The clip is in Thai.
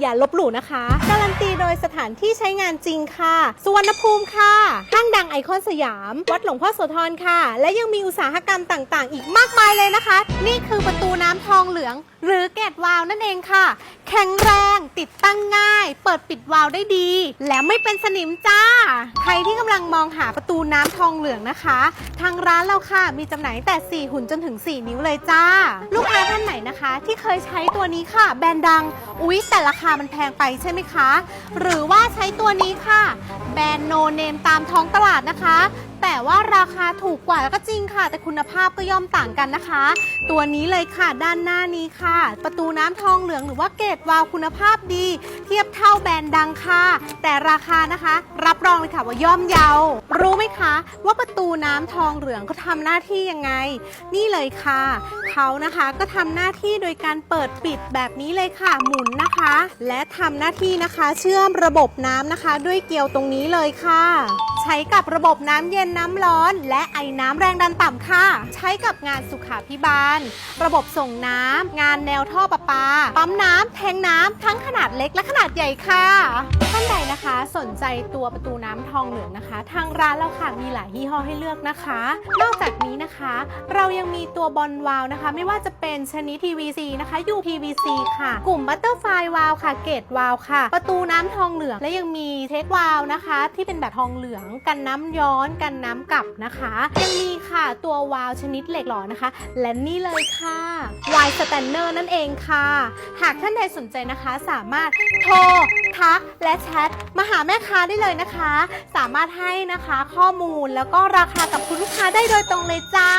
อย่าลบหลู่นะคะ การันตีโดยสถานที่ใช้งานจริงค่ะ สุวรรณภูมิค่ะ ห้างดังไอคอนสยาม วัดหลวงพ่อโสธรค่ะ และยังมีอุตสาหกรรมต่างๆ อีกมากมายเลยนะคะ นี่คือประตูน้ำทองเหลือง หรือเกตวาล์วนั่นเองค่ะ แข็งแรง ติดตั้งง่าย เปิดปิดวาล์วได้ดี และไม่เป็นสนิมจ้า ใครที่กำลังมองหาประตูน้ำทองเหลืองนะคะ ทางร้านเราค่ะมีจำหน่ายแต่ 4 หุ่นจนถึง 4 นิ้วเลยจ้า ลูกค้าท่านไหนนะคะ ที่เคยใช้ตัวนี้ค่ะ แบรนด์ดัง อุ๊ย แต่ราคามันแพงไปใช่ไหมคะ หรือว่าใช้ตัวนี้ค่ะ แบรนด์โนเนมตามท้องตลาดนะคะแต่ว่าราคาถูกกว่าก็จริงค่ะ แต่คุณภาพก็ย่อมต่างกันนะคะ ตัวนี้เลยค่ะด้านหน้านี้ค่ะ ประตูน้ำทองเหลืองหรือว่าเกตวาวคุณภาพดี เทียบเท่า แบรนด์ดังค่ะ แต่ราคานะคะ รับรองเลยค่ะว่าย่อมเยา รู้ไหมคะ ว่าประตูน้ำทองเหลืองเขาทำหน้าที่ยังไง นี่เลยค่ะเขานะคะก็ทำหน้าที่โดยการเปิดปิดแบบนี้เลยค่ะ หมุนนะคะ และทำหน้าที่นะคะ เชื่อมระบบน้ำนะคะ ด้วยเกลียวตรงนี้เลยค่ะใช้กับระบบน้ำเย็นน้ำร้อน และไอ้น้ำแรงดันต่ำค่ะ ใช้กับงานสุขาพิบาล ระบบส่งน้ำงานแนวท่อประปา ปั๊มน้ำแทงน้ำทั้งขนาดเล็กและขนาดใหญ่ค่ะค่ะ ท่านใดนะคะสนใจตัวประตูน้ำทองเหลืองนะคะ ทางร้านเราค่ะมีหลายยี่ห้อให้เลือกนะคะ นอกจากนี้นะคะ เรายังมีตัวบอลวาลนะคะ ไม่ว่าจะเป็นชนิด PVC นะคะ UPVC ค่ะ กลุ่มบัตเตอร์ไฟวาลค่ะ เกตวาลค่ะ ประตูน้ำทองเหลือง และยังมีเทควาลนะคะ ที่เป็นแบบทองเหลือง กันน้ำย้อนกันน้ำกลับนะคะ ยังมีค่ะตัววาลชนิดเหล็กหล่อนะคะ และนี่เลยค่ะวายสแตนเนอร์นั่นเองค่ะ หากท่านใดสนใจนะคะสามารถโทร ทักและแชทมาหาแม่ค้าได้เลยนะคะ สามารถให้นะคะข้อมูลแล้วก็ราคากับคุณลูกค้าได้โดยตรงเลยจ้า